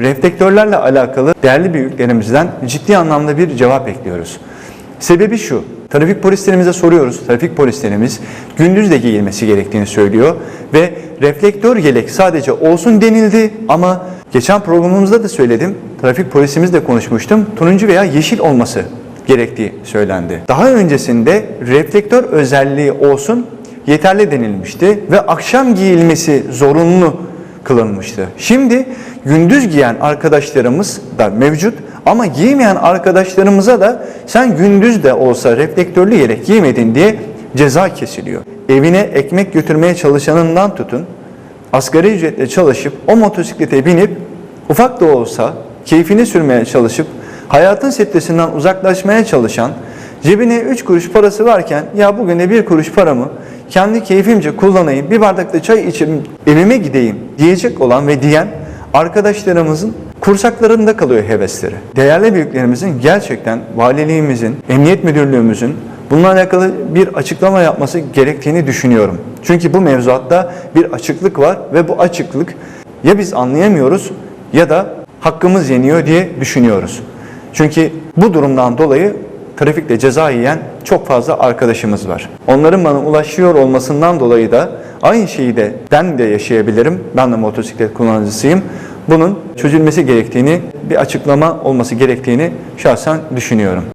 Reflektörlerle alakalı değerli büyüklerimizden ciddi anlamda bir cevap bekliyoruz. Sebebi şu, trafik polislerimize soruyoruz. Trafik polislerimiz gündüz de giyilmesi gerektiğini söylüyor ve reflektör yelek sadece olsun denildi ama geçen programımızda da söyledim. Trafik polisimizle konuşmuştum. Turuncu veya yeşil olması gerektiği söylendi. Daha öncesinde reflektör özelliği olsun yeterli denilmişti ve akşam giyilmesi zorunlu kılınmıştı. Şimdi gündüz giyen arkadaşlarımız da mevcut ama giymeyen arkadaşlarımıza da sen gündüz de olsa reflektörlü yelek giymedin diye ceza kesiliyor. Evine ekmek götürmeye çalışanından tutun, asgari ücretle çalışıp o motosiklete binip ufak da olsa keyfini sürmeye çalışıp hayatın stresinden uzaklaşmaya çalışan cebine 3 kuruş parası varken ya bugün de 1 kuruş paramı kendi keyfimce kullanayım bir bardak da çay içeyim evime gideyim diyecek olan ve diyen arkadaşlarımızın kursaklarında kalıyor hevesleri. Değerli büyüklerimizin gerçekten valiliğimizin, emniyet müdürlüğümüzün bununla alakalı bir açıklama yapması gerektiğini düşünüyorum. Çünkü bu mevzuatta bir açıklık var ve bu açıklık ya biz anlayamıyoruz ya da hakkımız yeniyor diye düşünüyoruz. Çünkü bu durumdan dolayı trafikte ceza yiyen çok fazla arkadaşımız var. Onların bana ulaşıyor olmasından dolayı da aynı şeyi de ben de yaşayabilirim. Ben de motosiklet kullanıcısıyım. Bunun çözülmesi gerektiğini, bir açıklama olması gerektiğini şahsen düşünüyorum.